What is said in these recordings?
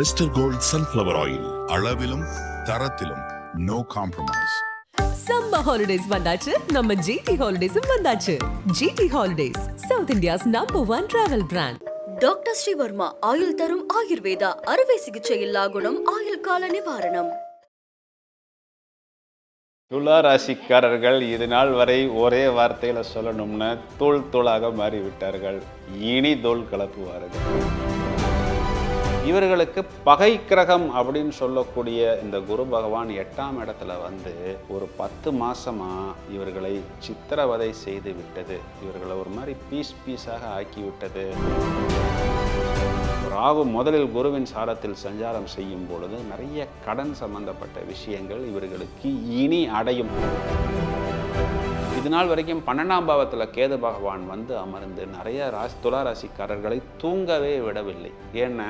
Mister gold sunflower oil அளவிலும் தரத்திலும் no compromise summer holidays வந்தாச்சு. நம்ம ஜிடி ஹாலிடேஸும் வந்தாச்சு. GT Holidays South India's number one travel brand doctor Srivarma ஆயுள் தரும் ஆயுர்வேதா அறுவை சிகிச்சை இல்லா குணம் ஆயுள் கால நிவாரணம். துலா ராசிக்காரர்கள் இது நாள் வரை ஒரே வார்த்தையில சொல்லணும்னா தூள் தூளாக மாறிவிட்டார்கள். இனி தோல் கலப்புவார்கள். இவர்களுக்கு பகை கிரகம் அப்படின்னு சொல்லக்கூடிய இந்த குரு பகவான் எட்டாம் இடத்துல வந்து ஒரு பத்து மாசமா இவர்களை சித்திரவதை செய்து விட்டது. இவர்களை ஒரு மாதிரி பீஸ் பீஸாக ஆக்கிவிட்டது. ராகு முதலில் குருவின் சாரத்தில் சஞ்சாரம் செய்யும் பொழுது நிறைய கடன் சம்பந்தப்பட்ட விஷயங்கள் இவர்களுக்கு இனி அடையும். இது நாள் வரைக்கும் பன்னெண்டாம் பாவத்தில் கேது பகவான் வந்து அமர்ந்து நிறைய ராசி துலா ராசிக்காரர்களை தூங்கவே விடவில்லை. ஏன்னா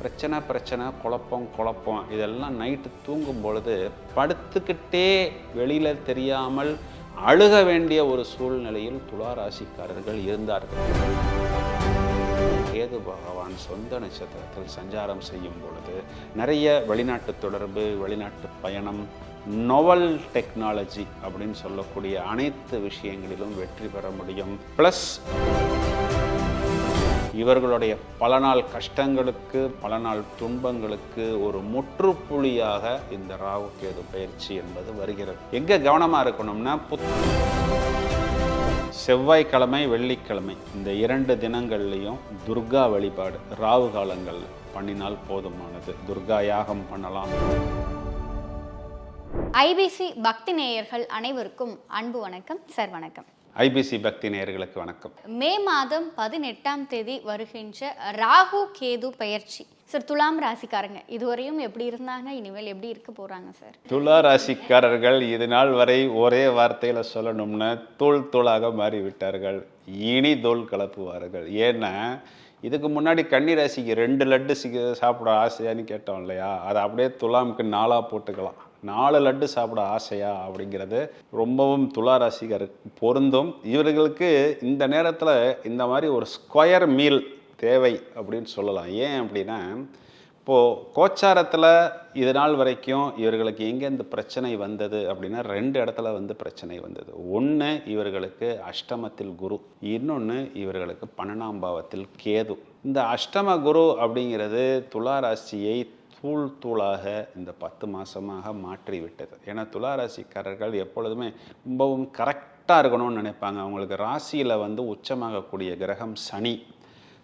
பிரச்சனை பிரச்சனை குழப்பம் குழப்பம். இதெல்லாம் நைட்டு தூங்கும் பொழுது படுத்துக்கிட்டே வெளியில் தெரியாமல் அழுக வேண்டிய ஒரு சூழ்நிலையில் துலா ராசிக்காரர்கள் இருந்தார்கள். கேது பகவான் சொந்த நட்சத்திரத்தில் சஞ்சாரம் செய்யும் பொழுது நிறைய வெளிநாட்டு தொடர்பு வெளிநாட்டு பயணம் நொவல் டெக்னாலஜி அப்படின்னு சொல்லக்கூடிய அனைத்து விஷயங்களிலும் வெற்றி பெற முடியும். ப்ளஸ் இவர்களுடைய பல நாள் கஷ்டங்களுக்கு பல நாள் துன்பங்களுக்கு ஒரு முற்றுப்புள்ளியாக இந்த ராகு கேது பயிற்சி என்பது வருகிறது. எங்கே கவனமாக இருக்கணும்னா புத் செவ்வாய்க்கிழமை வெள்ளிக்கிழமை இந்த இரண்டு தினங்கள்லையும் துர்கா வழிபாடு ராவு காலங்கள் பண்ணினால் போதுமானது. துர்கா யாகம் பண்ணலாம். ஐபிசி பக்தி நேயர்கள் அனைவருக்கும் அன்பு வணக்கம் சார் வணக்கம் ஐபிசி பக்தி நேயர்களுக்கு வணக்கம். மே மாதம் பதினெட்டாம் தேதி வருகின்ற ராகு கேது பயிற்சி சார் துலாம் ராசிக்காரங்க இதுவரையும் எப்படி இருந்தாங்க? இனிமேல் எப்படி இருக்க போறாங்க சார்? துலா ராசிக்காரர்கள் இது நாள் வரை ஒரே வார்த்தையில சொல்லணும்னா தூள் தூளாக மாறிவிட்டார்கள். இனி தோல் கலப்புவார்கள். ஏன்னா இதுக்கு முன்னாடி கன்னி ராசிக்கு ரெண்டு லட்டு சிக்க சாப்பிட ஆசையான்னு கேட்டோம் இல்லையா? அதை அப்படியே துலாமுக்கு நாளாக போட்டுக்கலாம். நாலு லட்டு சாப்பிட ஆசையா அப்படிங்கிறது ரொம்பவும் துளாராசிகர் பொருந்தும். இவர்களுக்கு இந்த நேரத்தில் இந்த மாதிரி ஒரு ஸ்கொயர் மீல் தேவை அப்படின்னு சொல்லலாம். ஏன் அப்படின்னா இப்போது கோச்சாரத்தில் இது நாள் வரைக்கும் இவர்களுக்கு எங்கேருந்து பிரச்சனை வந்தது அப்படின்னா ரெண்டு இடத்துல வந்து பிரச்சனை வந்தது. ஒன்று இவர்களுக்கு அஷ்டமத்தில் குரு. இன்னொன்று இவர்களுக்கு பன்னெண்டாம் பாவத்தில் கேது. இந்த அஷ்டம குரு அப்படிங்கிறது துளாராசியை ராசியை தூள் தூளாக இந்த பத்து மாதமாக மாற்றி விட்டது ஏன்னா துளாராசிக்காரர்கள் எப்பொழுதுமே ரொம்பவும் கரெக்டாக இருக்கணும்னு நினைப்பாங்க. அவங்களுக்கு ராசியில் வந்து உச்சமாகக்கூடிய கிரகம் சனி.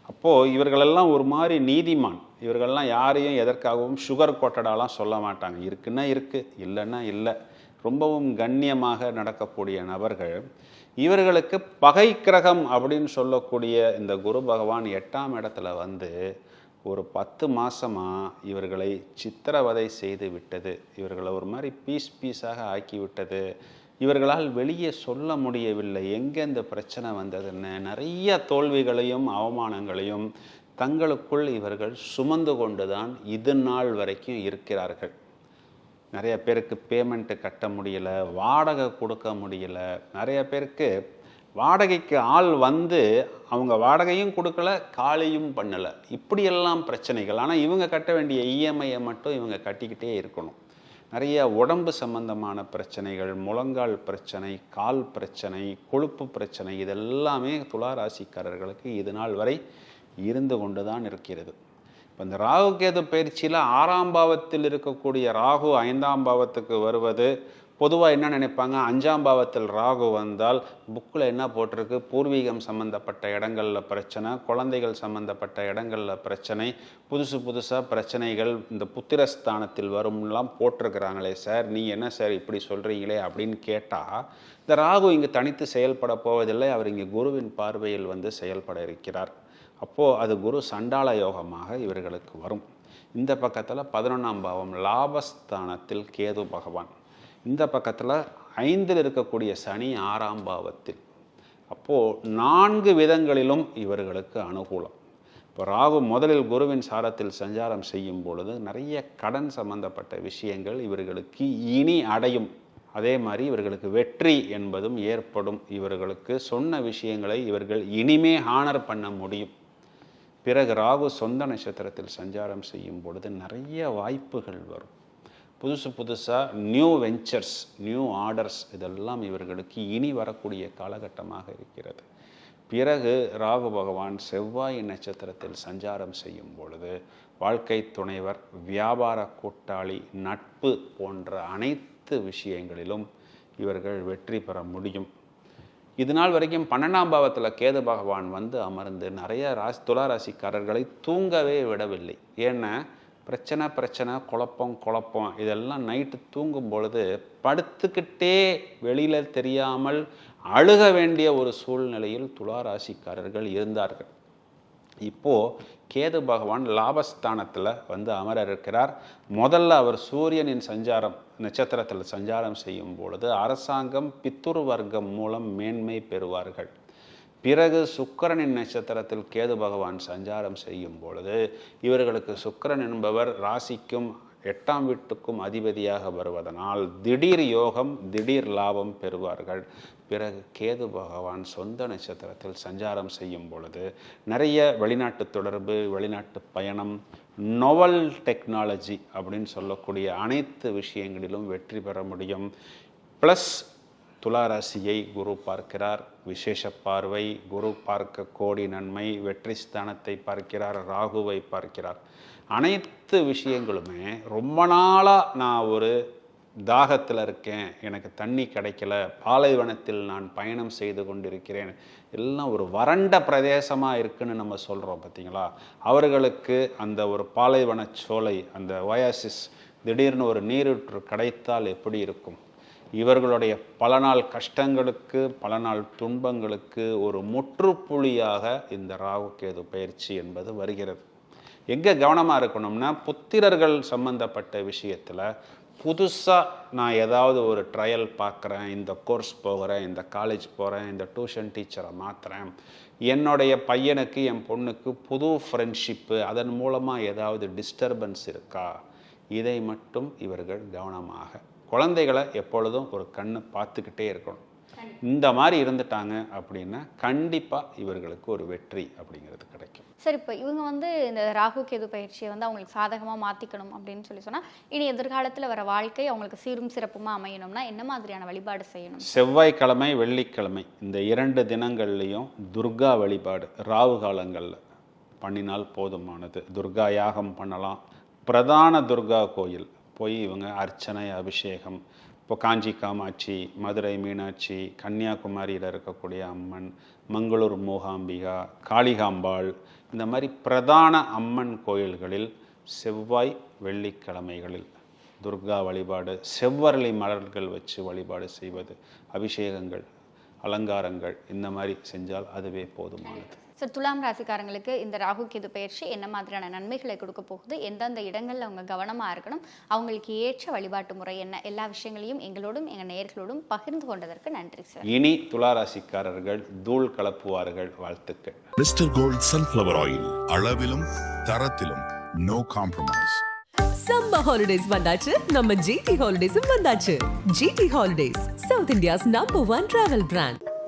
அப்போது இவர்களெல்லாம் ஒரு மாதிரி நீதிமான். இவர்கள்லாம் யாரையும் எதற்காகவும் சுகர் கோட்டடாலாம் சொல்ல மாட்டாங்க. இருக்குன்னா இருக்குது இல்லைன்னா இல்லை. ரொம்பவும் கண்ணியமாக நடக்கக்கூடிய நபர்கள். இவர்களுக்கு பகை கிரகம் அப்படின்னு சொல்லக்கூடிய இந்த குரு பகவான் எட்டாம் இடத்துல வந்து ஒரு பத்து மாதமாக இவர்களை சித்திரவதை செய்து விட்டது. இவர்களை ஒரு மாதிரி பீஸ் பீஸாக ஆக்கிவிட்டது. இவர்களால் வெளியே சொல்ல முடியவில்லை. எங்கே இந்த பிரச்சனை வந்ததுன்னு நிறைய தோல்விகளையும் அவமானங்களையும் தங்களுக்குள் இவர்கள் சுமந்து கொண்டு தான் இது நாள் வரைக்கும் இருக்கிறார்கள். நிறைய பேருக்கு பேமெண்ட்டு கட்ட முடியல வாடகை கொடுக்க முடியல. நிறைய பேருக்கு வாடகைக்கு ஆள் வந்து அவங்க வாடகையும் கொடுக்கல காலியும் பண்ணலை. இப்படியெல்லாம் பிரச்சனைகள். ஆனால் இவங்க கட்ட வேண்டிய இஎம்ஐயை மட்டும் இவங்க கட்டிக்கிட்டே இருக்கணும். நிறைய உடம்பு சம்பந்தமான பிரச்சனைகள் முழங்கால் பிரச்சனை கால் பிரச்சனை கொழுப்பு பிரச்சனை இதெல்லாமே துலா ராசிக்காரர்களுக்கு இது நாள் வரை இருந்து கொண்டு தான் இருக்கிறது. இப்போ இந்த ராகு கேது பயிற்சியில் ஆறாம் பாவத்தில் இருக்கக்கூடிய ராகு ஐந்தாம் பாவத்துக்கு வருவது பொதுவாக என்ன நினைப்பாங்க? அஞ்சாம் பாவத்தில் ராகு வந்தால் புக்கில் என்ன போட்டிருக்கு? பூர்வீகம் சம்மந்தப்பட்ட இடங்களில் பிரச்சனை குழந்தைகள் சம்மந்தப்பட்ட இடங்களில் பிரச்சனை புதுசு புதுசாக பிரச்சனைகள் இந்த புத்திரஸ்தானத்தில் வரும்லாம் போட்டிருக்கிறாங்களே சார் நீ என்ன சார் இப்படி சொல்கிறீங்களே அப்படின்னு கேட்டால் இந்த ராகு இங்கே தனித்து செயல்பட போவதில்லை. அவர் இங்கே குருவின் பார்வையில் வந்து செயல்பட இருக்கிறார். அப்போது அது குரு சண்டாள யோகமாக இவர்களுக்கு வரும். இந்த பக்கத்தில் பதினொன்றாம் பாவம் லாபஸ்தானத்தில் கேது பகவான். இந்த பக்கத்தில் ஐந்தில் இருக்கக்கூடிய சனி ஆறாம் பாவத்தில். அப்போது நான்கு விதங்களிலும் இவர்களுக்கு அனுகூலம். இப்போ ராகு முதலில் குருவின் சாரத்தில் சஞ்சாரம் செய்யும் பொழுது நிறைய கடன் சம்பந்தப்பட்ட விஷயங்கள் இவர்களுக்கு இனி அடையும். அதே மாதிரி இவர்களுக்கு வெற்றி என்பதும் ஏற்படும். இவர்களுக்கு சொன்ன விஷயங்களை இவர்கள் இனிமே ஹானர் பண்ண முடியும். பிறகு ராகு சொந்த நட்சத்திரத்தில் சஞ்சாரம் செய்யும் பொழுது நிறைய வாய்ப்புகள் வரும். புதுசு புதுசாக நியூ வெஞ்சர்ஸ் நியூ ஆர்டர்ஸ் இதெல்லாம் இவர்களுக்கு இனி வரக்கூடிய காலகட்டமாக இருக்கிறது. பிறகு ராகு பகவான் செவ்வாய் நட்சத்திரத்தில் சஞ்சாரம் செய்யும் பொழுது வாழ்க்கை துணைவர் வியாபார கூட்டாளி நட்பு போன்ற அனைத்து விஷயங்களிலும் இவர்கள் வெற்றி பெற முடியும். இது நாள் வரைக்கும் பன்னெண்டாம் பாவத்தில் கேது பகவான் வந்து அமர்ந்து நிறைய ராசி துளாராசிக்காரர்களை தூங்கவே விடவில்லை. ஏன்னா பிரச்சனை பிரச்சனை குழப்பம் குழப்பம். இதெல்லாம் நைட்டு தூங்கும் பொழுது படுத்துக்கிட்டே வெளியில் தெரியாமல் அழுக வேண்டிய ஒரு சூழ்நிலையில் துலா ராசிக்காரர்கள் இருந்தார்கள். இப்போது கேது பகவான் லாபஸ்தானத்தில் வந்து அமர இருக்கிறார். முதல்ல அவர் சூரியனின் சஞ்சாரம் நட்சத்திரத்தில் சஞ்சாரம் செய்யும் பொழுது அரசாங்கம் பித்துரு வர்க்கம் மூலம் மேன்மை பெறுவார்கள். பிறகு சுக்கிரனின் நட்சத்திரத்தில் கேது பகவான் சஞ்சாரம் செய்யும் பொழுது இவர்களுக்கு சுக்கரன் என்பவர் ராசிக்கும் எட்டாம் வீட்டுக்கும் அதிபதியாக வருவதனால் திடீர் யோகம் திடீர் லாபம் பெறுவார்கள். பிறகு கேது பகவான் சொந்த நட்சத்திரத்தில் சஞ்சாரம் செய்யும் பொழுது நிறைய வெளிநாட்டு தொடர்பு வெளிநாட்டு பயணம் நொவல் டெக்னாலஜி அப்படின்னு சொல்லக்கூடிய அனைத்து விஷயங்களிலும் வெற்றி பெற முடியும். ப்ளஸ் துளாராசியை குரு பார்க்கிறார். விசேஷ பார்வை குரு பார்க்க கோடி நன்மை வெற்றி ஸ்தானத்தை பார்க்கிறார் ராகுவை பார்க்கிறார். அனைத்து விஷயங்களுமே ரொம்ப நாளாக நான் ஒரு தாகத்தில் இருக்கேன். எனக்கு தண்ணி கிடைக்கல. பாலைவனத்தில் நான் பயணம் செய்து கொண்டிருக்கிறேன். எல்லாம் ஒரு வறண்ட பிரதேசமாக இருக்குன்னு நம்ம சொல்கிறோம் பார்த்தீங்களா அவர்களுக்கு அந்த ஒரு பாலைவன சோலை அந்த ஒயாசிஸ் திடீர்னு ஒரு நீரூற்று கிடைத்தால் எப்படி இருக்கும்? இவர்களுடைய பல நாள் கஷ்டங்களுக்கு பல நாள் துன்பங்களுக்கு ஒரு முற்றுப்புள்ளியாக இந்த ராகு கேது பயிற்சி என்பது வருகிறது. எங்கே கவனமாக இருக்கணும்னா புத்திரர்கள் சம்பந்தப்பட்ட விஷயத்தில் புதுசாக நான் ஏதாவது ஒரு ட்ரையல் பார்க்குறேன் இந்த கோர்ஸ் போகிறேன் இந்த காலேஜ் போகிறேன் இந்த டியூஷன் டீச்சரை மாற்றுறேன் என்னுடைய பையனுக்கு என் பொண்ணுக்கு புது ஃப்ரெண்ட்ஷிப்பு அதன் மூலமாக ஏதாவது டிஸ்டர்பன்ஸ் இருக்கா? இதை மட்டும் இவர்கள் கவனமாக குழந்தைகளை எப்பொழுதும் ஒரு கண்ணு பார்த்துக்கிட்டே இருக்கணும். இந்த மாதிரி இருந்துட்டாங்க அப்படின்னா கண்டிப்பாக இவர்களுக்கு ஒரு வெற்றி அப்படிங்கிறது கிடைக்கும். சார் இப்போ இவங்க வந்து இந்த ராகு கேது பயிற்சியை வந்து அவங்களுக்கு சாதகமாக மாற்றிக்கணும் அப்படின்னு சொல்லி சொன்னால் இனி எதிர்காலத்தில் வர வாழ்க்கை அவங்களுக்கு சீரும் சிறப்புமாக அமையணும்னா என்ன மாதிரியான வழிபாடு செய்யணும்? செவ்வாய்க்கிழமை வெள்ளிக்கிழமை இந்த இரண்டு தினங்கள்லையும் துர்கா வழிபாடு ராவு காலங்களில் பண்ணினால் போதுமானது. துர்கா யாகம் பண்ணலாம். பிரதான துர்கா கோயில் போய் இவங்க அர்ச்சனை அபிஷேகம். இப்போ காஞ்சி காமாட்சி மதுரை மீனாட்சி கன்னியாகுமரியில் இருக்கக்கூடிய அம்மன் மங்களூர் மூகாம்பிகா காளிகாம்பாள் இந்த மாதிரி பிரதான அம்மன் கோயில்களில் செவ்வாய் வெள்ளிக்கிழமைகளில் துர்கா வழிபாடு செவ்வரளி மலர்கள் வச்சு வழிபாடு செய்வது அபிஷேகங்கள் அலங்காரங்கள் இந்த மாதிரி செஞ்சால் அதுவே போதுமானது. சார் துலாம் ராசிக்காரங்களுக்கு இந்த ராகு கேது பயிற்சி என்ன மாதிரியான நன்மைகளை கொடுக்க போகுது? எந்தெந்த இடங்கள்ல அவங்க கவனமாக இருக்கணும்? அவங்களுக்கு ஏற்ற வழிபாட்டு முறை என்ன? எல்லா விஷயங்களையும் எங்களோடும் எங்கள் நேயர்களோடும் பகிர்ந்து கொண்டதற்கு நன்றி சார் இனி துளாராசிக்காரர்கள் தூள் கலப்புவார்கள் வாழ்த்துக்கள். மிஸ்டர் கோல்ட் சன்ஃப்ளவர் ஆயில் அளவிலும் தரத்திலும் நோ காம்ப்ரமைஸ் சம்மர் ஹாலிடேஸ் வந்தாச்சு. நம்ம ஜிடி ஹாலிடேஸும் வந்தாச்சு. GT Holidays South India's number one travel brand